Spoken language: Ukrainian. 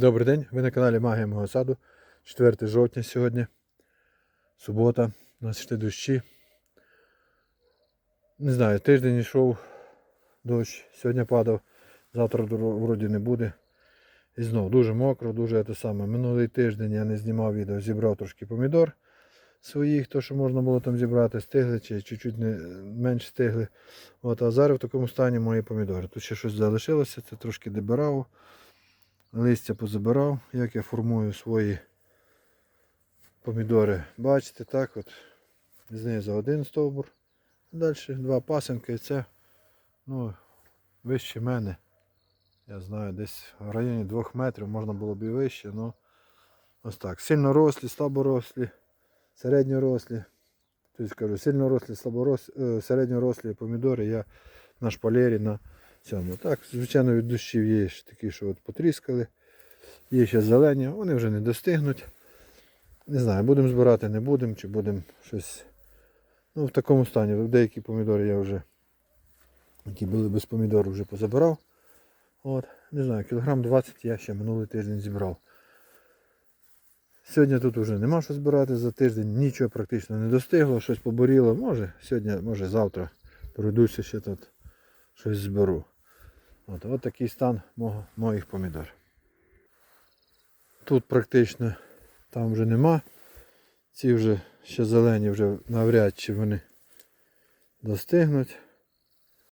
Добрий день, ви на каналі Магія мого саду. 4 жовтня сьогодні. Субота. У нас йшли дощі. Не знаю, тиждень йшов дощ, сьогодні падав, завтра вроді не буде. І знов дуже мокро, дуже те саме. Минулий тиждень я не знімав відео, зібрав трошки помідор своїх, то що можна було там зібрати, стигли чи чуть-чуть не, менш стигли. От, а зараз в такому стані мої помідори. Тут ще щось залишилося, це трошки добирав листя позабирав, як я формую свої помідори. Бачите, так от. Знизу один стовбур. Далі два пасенки і це ну, вище мене. Я знаю, десь в районі двох метрів можна було б і вище, ну ось так. Сильно рослі, слаборослі, середньорослі. Тобто кажу, сильно рослі, слаборослі, середньорослі помідори я на шпалері на цьому. Так, звичайно, від дощів є ще такі, що от потріскали. Є ще зелені, вони вже не достигнуть. Не знаю, будемо збирати, не будемо, чи будемо щось. Ну, в такому стані. Деякі помідори я вже, які були без помідору, вже позабирав. От, не знаю, кілограм 20 я ще минулий тиждень зібрав. Сьогодні тут вже нема що збирати за тиждень, нічого практично не достигло, щось поборіло. Може, сьогодні, може завтра пройдуся ще тут щось зберу. От, от такий стан моїх помідор. Тут практично там вже нема. Ці вже ще зелені, вже навряд чи вони достигнуть.